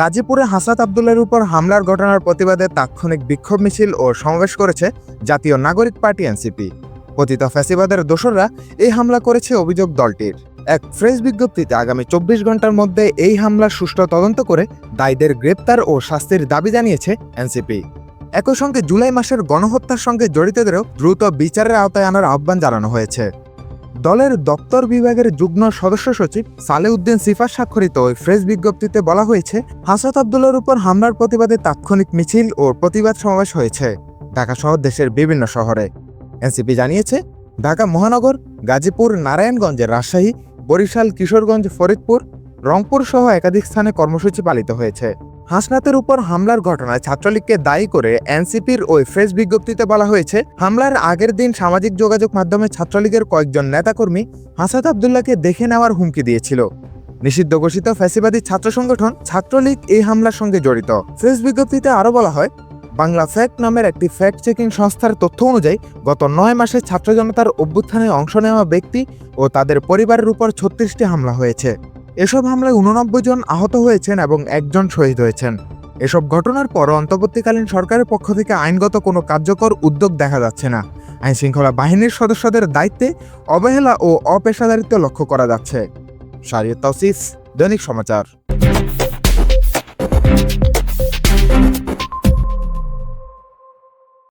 গাজীপুরে হাসাত আবদুল্লার উপর হামলার ঘটনার প্রতিবাদে তাৎক্ষণিক বিক্ষোভ মিছিল ও সমাবেশ করেছে জাতীয় নাগরিক পার্টি এনসিপি। পতিত ফ্যাসিবাদের দোসররা এই হামলা করেছে অভিযোগ দলটির। এক ফ্রেশ বিজ্ঞপ্তিতে আগামী চব্বিশ ঘণ্টার মধ্যে এই হামলার সুষ্ঠু তদন্ত করে দায়ীদের গ্রেপ্তার ও শাস্তির দাবি জানিয়েছে এনসিপি। একই সঙ্গে জুলাই মাসের গণহত্যার সঙ্গে জড়িতদেরও দ্রুত বিচারের আওতায় আনার আহ্বান জানানো হয়েছে। দলের দপ্তর বিভাগের যুগ্ম সদস্য সচিব সালেউদ্দিন সিফার স্বাক্ষরিত ওই ফ্রেশ বিজ্ঞপ্তিতে বলা হয়েছে হাসাত আবদুল্লার উপর হামলার প্রতিবাদে তাৎক্ষণিক মিছিল ও প্রতিবাদ সমাবেশ হয়েছে ঢাকা সহ দেশের বিভিন্ন শহরে। এনসিপি জানিয়েছে, ঢাকা মহানগর, গাজীপুর, নারায়ণগঞ্জের রাজশাহী, বরিশাল, কিশোরগঞ্জ, ফরিদপুর রংপুর সহ একাধিক স্থানে কর্মসূচি পালিত হয়েছে। হাসনাতের উপর হামলার ঘটনায় ছাত্রলীগকে দায়ী করে এনসিপির ওই ফ্রেশ বিজ্ঞপ্তিতে বলা হয়েছে, হামলার আগের দিন সামাজিক যোগাযোগ মাধ্যমে ছাত্রলীগের কয়েকজন নেতাকর্মী হাসাত আবদুল্লাহকে দেখে নেওয়ার হুমকি দিয়েছিল। নিষিদ্ধ ঘোষিত ফ্যাসিবাদী ছাত্র সংগঠন ছাত্রলীগ এই হামলার সঙ্গে জড়িত। ফ্রেশ বিজ্ঞপ্তিতে আরও বলা হয়, বাংলা ফ্যাক্ট নামের একটি ফ্যাক্ট চেকিং সংস্থার তথ্য অনুযায়ী গত নয় মাসে ছাত্র জনতার অভ্যুত্থানে অংশ নেওয়া ব্যক্তি ও তাদের পরিবারের উপর ছত্রিশটি হামলা হয়েছে। এসব হামলায় উননব্বই জন আহত হয়েছেন এবং একজন শহীদ হয়েছেন। এসব ঘটনার পর অন্তর্বর্তীকালীন সরকারের পক্ষ থেকে আইনগত কোনো কার্যকর উদ্যোগ দেখা যাচ্ছে না। আইন শৃঙ্খলা বাহিনীর সদস্যদের দায়িত্বে অবহেলা ও অপেশাদারিত্ব লক্ষ্য করা যাচ্ছে। দৈনিক সমাচার।